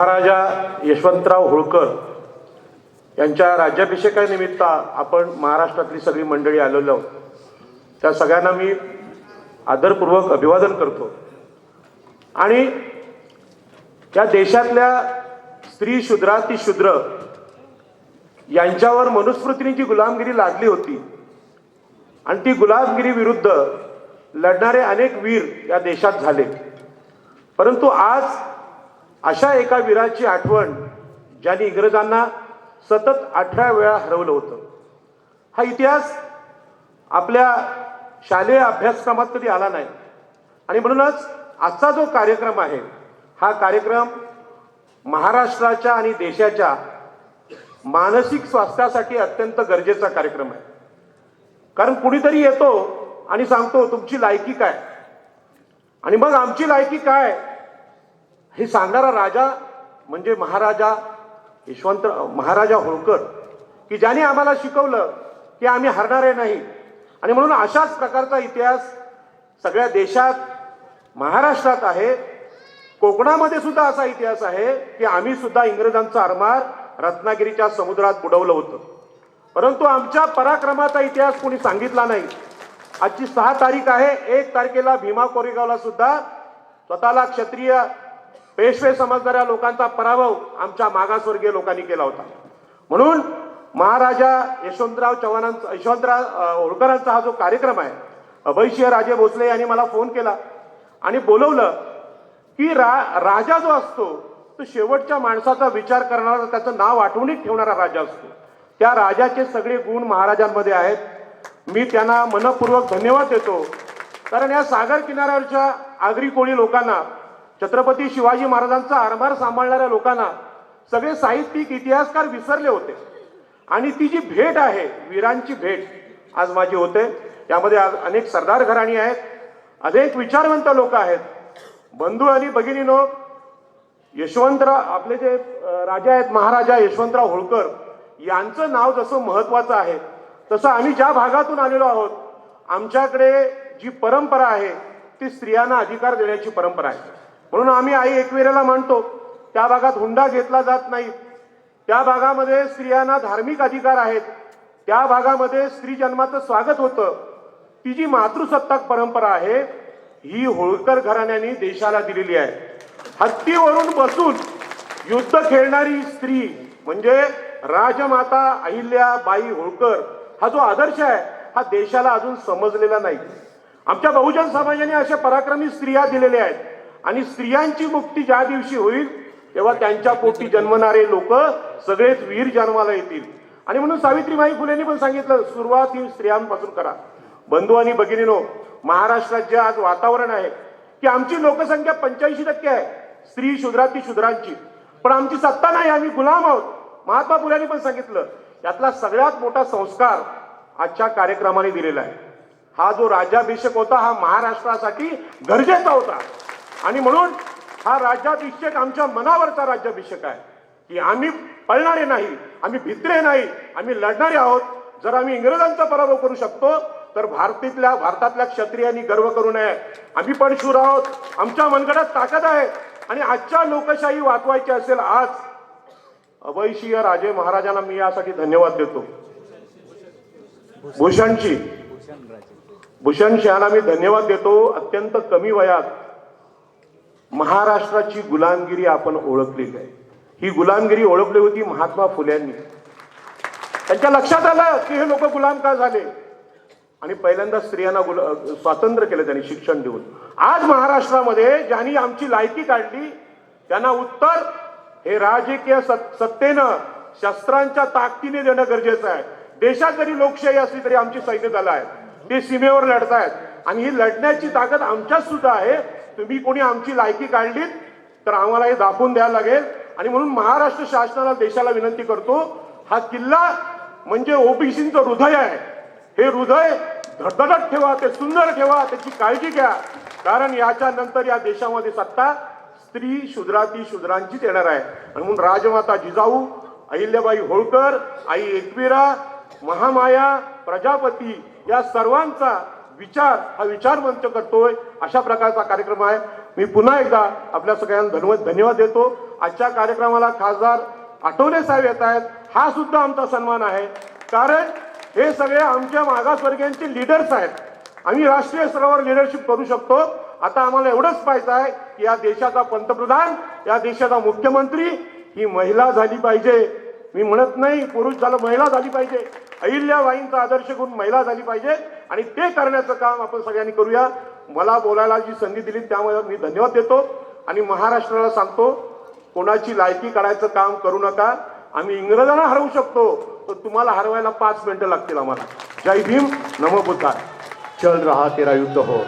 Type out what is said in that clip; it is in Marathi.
महाराजा यशवंतराव होळकर यांच्या राज्याभिषेकानिमित्त आपण महाराष्ट्रातली सगळी मंडळी आलेलो आहोत. त्या सगळ्यांना मी आदरपूर्वक अभिवादन करतो आणि या देशातल्या स्त्री शूद्राती शूद्र यांच्यावर मनुस्मृतीने जी गुलामगिरी लादली होती आणि ती गुलामगिरी विरुद्ध लढणारे अनेक वीर या देशात झाले परंतु आज अशा एका वीराची आठवण ज्यांनी इंग्रजांना सतत अठरा वेळा हरवलं होतं. हा इतिहास आपल्या शालेय अभ्यासक्रमात कधी आला नाही. आणि म्हणूनच आजचा जो कार्यक्रम आहे हा कार्यक्रम महाराष्ट्राच्या आणि देशाच्या मानसिक स्वास्थ्यासाठी अत्यंत गरजेचा कार्यक्रम आहे. कारण कुणीतरी येतो आणि सांगतो तुमची लायकी काय? आणि मग आमची लायकी काय? हे सांगणारा राजा म्हणजे महाराजा यशवंत महाराजा होळकर की ज्याने आम्हाला शिकवलं की आम्ही हरणारे नाही. आणि म्हणून अशाच प्रकारचा इतिहास सगळ्या देशात महाराष्ट्रात आहे. कोकणामध्ये सुद्धा असा इतिहास आहे की आम्ही सुद्धा इंग्रजांचा आरमार रत्नागिरीच्या समुद्रात बुडवलं होतं. परंतु आमच्या पराक्रमाचा इतिहास कोणी सांगितला नाही. आजची सहा तारीख आहे. एक तारखेला भीमा कोरेगावला सुद्धा स्वतःला क्षत्रिय पेशवे समजणाऱ्या लोकांचा पराभव आमच्या मागासवर्गीय लोकांनी केला होता. म्हणून महाराजा यशवंतराव चव्हाणांचा यशवंतराव होळकरांचा हा जो कार्यक्रम आहे अभयसिंह राजे भोसले यांनी मला फोन केला आणि बोलवलं की रा राजा जो असतो तो शेवटच्या माणसाचा विचार करणारा त्याचं नाव आठवणीत ठेवणारा राजा असतो. त्या राजाचे सगळे गुण महाराजांमध्ये आहेत. मी त्यांना मनपूर्वक धन्यवाद देतो. कारण या सागर किनाऱ्यावरच्या आगरी कोळी लोकांना छत्रपती शिवाजी महाराजांचा आरमार सांभाळणाऱ्या लोकांना सगळे साहित्यिक इतिहासकार विसरले होते. आणि ती जी भेट आहे वीरांची भेट आज माझी होते. त्यामध्ये आज अनेक सरदार घराणी आहेत अनेक विचारवंत लोक आहेत. बंधू आणि भगिनीनो यशवंतराव आपले जे राजा आहेत महाराजा यशवंतराव होळकर यांचं नाव जसं महत्वाचं आहे तसं आम्ही ज्या भागातून आलेलो आहोत आमच्याकडे जी परंपरा आहे ती स्त्रियांना अधिकार देण्याची परंपरा आहे. म्हणून आम्ही आई एकविरेला मानतो त्या भागात हुंडा घेतला जात नाही. त्या भागामध्ये स्त्रियांना धार्मिक अधिकार आहेत. त्या भागामध्ये स्त्री जन्माचं स्वागत होतं. ती जी मातृसत्ताक परंपरा आहे ही होळकर घराण्याने देशाला दिलेली आहे. हत्तीवरून बसून युद्ध खेळणारी स्त्री म्हणजे राजमाता अहिल्या बाई होळकर हा जो आदर्श आहे हा देशाला अजून समजलेला नाही. आमच्या बहुजन समाजाने अशा पराक्रमी स्त्रिया दिलेल्या आहेत. आणि स्त्रियांची मुक्ती ज्या दिवशी होईल तेव्हा त्यांच्या पोटी जन्मणारे लोक सगळेच वीर जन्माला येतील. आणि म्हणून सावित्रीबाई फुलेंनी पण सांगितलं सुरुवात ही स्त्रियांपासून करा. बंधू आणि भगिनीनो महाराष्ट्रात जे आज वातावरण आहे की आमची लोकसंख्या पंच्याऐंशी टक्के आहे. स्त्री शूद्राती शूद्रांची. पण आमची सत्ता नाही आम्ही गुलाम आहोत. महात्मा फुल्यांनी पण सांगितलं यातला सगळ्यात मोठा संस्कार आजच्या कार्यक्रमाने दिलेला आहे. हा जो राज्याभिषेक होता हा महाराष्ट्रासाठी गरजेचा होता. आणि म्हणून हा राज्याभिषेक आमच्या मनावरचा राज्याभिषेक आहे. की आम्ही पळणारे नाही आम्ही भित्रे नाही आम्ही लढणारे आहोत. जर आम्ही इंग्रजांचा पराभव करू शकतो तर भारतीतल्या भारतातल्या क्षत्रियांनी गर्व करू नये. आम्ही पण शूर आहोत. आमच्या मनगडात ताकद आहे. आणि आजच्या लोकशाही वाचवायची असेल आज अवैशीय राजे महाराजांना मी यासाठी धन्यवाद देतो. भूषणची भूषण शहाना मी धन्यवाद देतो. अत्यंत कमी वयात महाराष्ट्राची गुलामगिरी आपण ओळखली आहे. ही गुलामगिरी ओळखली होती महात्मा फुल्यांनी. त्यांच्या लक्षात आलं की हे लोक गुलाम का झाले? आणि पहिल्यांदा स्त्रियांना गुला स्वातंत्र्य केलं त्यांनी शिक्षण देऊन. आज महाराष्ट्रामध्ये ज्यांनी आमची लायकी काढली त्यांना उत्तर हे राजकीय सत्तेनं शस्त्रांच्या ताकदीने देणं गरजेचं आहे. देशात जरी लोकशाही असली तरी आमची सैन्य दल आहे ते सीमेवर लढतायत. आणि ही लढण्याची ताकद आमच्यात सुद्धा आहे. तुम्ही कोणी आमची लायकी काढलीत तर आम्हाला हे दाखवून द्यायला लागेल. आणि म्हणून महाराष्ट्र शासनाला देशाला विनंती करतो हा किल्ला म्हणजे ओबीसीचं हृदय आहे. हे हृदय धडधडत ठेवा ते सुंदर ठेवा त्याची काळजी घ्या. कारण याच्या नंतर या देशामध्ये सत्ता स्त्री शूद्राती शूद्रांचीच येणार आहे. आणि म्हणून राजमाता जिजाऊ अहिल्याबाई होळकर आई एकविरा महामाया प्रजापती या सर्वांचा विचार हा विचार मंच करतोय. अशा प्रकारचा कार्यक्रम आहे. मी पुन्हा एकदा आपल्या सगळ्यांना धन्यवाद धन्यवाद देतो. आजच्या कार्यक्रमाला खासदार आठवले साहेब येत आहेत. हा सुद्धा आमचा सन्मान आहे. कारण हे सगळे आमच्या मागासवर्गीयांचे लीडर्स आहेत. आम्ही राष्ट्रीय स्तरावर लिडरशिप करू शकतो. आता आम्हाला एवढंच पाहायचं आहे की या देशाचा पंतप्रधान या देशाचा मुख्यमंत्री ही महिला झाली पाहिजे. मी म्हणत नाही पुरुष झालं महिला झाली पाहिजे. अहिल्याबाईंचा आदर्श घेऊन महिला झाली पाहिजे. आणि ते करण्याचं काम आपण सगळ्यांनी करूया. मला बोलायला जी संधी दिली त्यामुळे मी धन्यवाद देतो. आणि महाराष्ट्राला सांगतो कोणाची लायकी काढायचं काम करू नका. आम्ही इंग्रजांना हरवू शकतो तर तुम्हाला हरवायला पाच मिनिटं लागतील आम्हाला. जय भीम नमो बुद्धाय. चल रहा तेरा युद्ध हो.